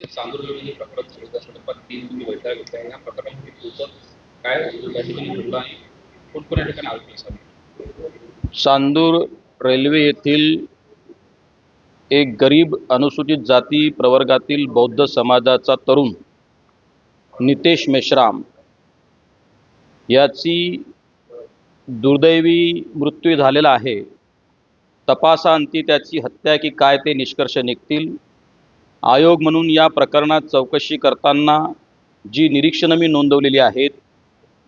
चांदूरमध्ये प्रकरण सुरू त्या संदर्भात तीन तुम्ही बैठका घेतल्या. या प्रकरणामध्ये तुमचं काय त्या ठिकाणी घडलं आणि कोणकोण या ठिकाणी आरोपी असावे चांदूर रेल्वे येथील एक गरीब अनुसूचित जाती प्रवर्गातील बौद्ध समाजाचा तरुण नितेश मेश्राम याची दुर्दैवी मृत्यू झालेला आहे. तपासाअंती त्याची हत्या की काय ते निष्कर्ष निघतील. आयोग म्हणून या प्रकरणात चौकशी करताना जी निरीक्षणं मी नोंदवलेली आहेत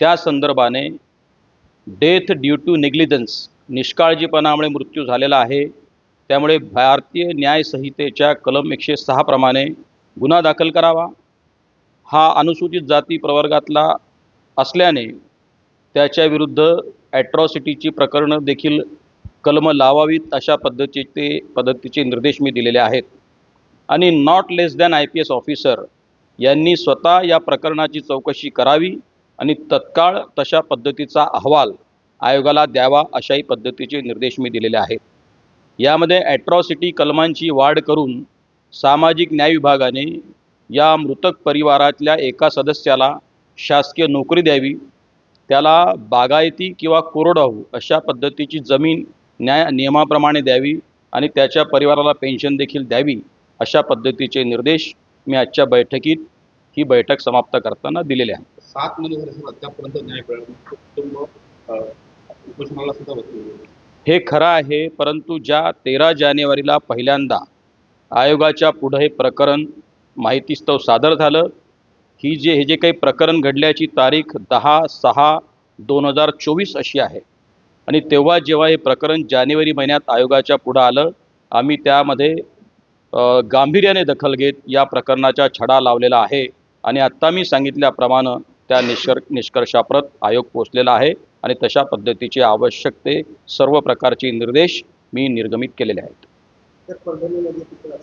त्या संदर्भाने डेथ ड्यू टू नेग्लिजन्स निष्काळजीपणामुळे मृत्यू झालेला आहे. त्यामुळे भारतीय न्यायसंहितेच्या कलम एकशे सहाप्रमाणे गुन्हा दाखल करावा. हा अनुसूचित जाती प्रवर्गातला असल्याने त्याच्याविरुद्ध ॲट्रॉसिटीची प्रकरणं देखील कलम लावावीत अशा पद्धतीचे पद्धतीचे निर्देश मी दिलेले आहेत. आणि not less than I P S officer यांनी स्वतः या प्रकरणाची चौकशी करावी आणि तत्काळ तशा पद्धतीचा अहवाल आयोगाला द्यावा अशाही पद्धतीचे निर्देश मी दिलेले आहेत. यामध्ये ॲट्रॉसिटी कलमांची वाढ करून सामाजिक न्याय विभागाने या मृतक परिवारातल्या एका सदस्याला शासकीय नोकरी द्यावी त्याला बागायती किंवा कोरडवाहू अशा पद्धतीची जमीन न्याय नियमाप्रमाणे द्यावी आणि त्याच्या परिवाराला पेन्शन देखील द्यावी अशा पद्धतीचे निर्देश मी आजच्या बैठकीत ही बैठक समाप्त करताना दिलेले आहेत. सात आहे. हे खरं आहे परंतु ज्या तेरा जानेवारीला पहिल्यांदा आयोगाच्या पुढं हे प्रकरण माहितीस्तव सादर झालं ही जे हे जे काही प्रकरण घडल्याची तारीख दहा सहा दोन हजार चोवीस अशी आहे. आणि तेव्हा जेव्हा हे प्रकरण जानेवारी महिन्यात आयोगाच्या पुढं आलं आम्ही त्यामध्ये गांभीर्याने दखल घेत या प्रकरणाचा छडा लावलेला आहे. आणि आत्ता मी सांगितल्याप्रमाणे त्या निष्कर निष्कर्षाप्रत आयोग पोचलेला आहे. आणि तशा पद्धतीचे आवश्यक ते सर्व प्रकारचे निर्देश मी निर्गमित केलेले आहेत. तर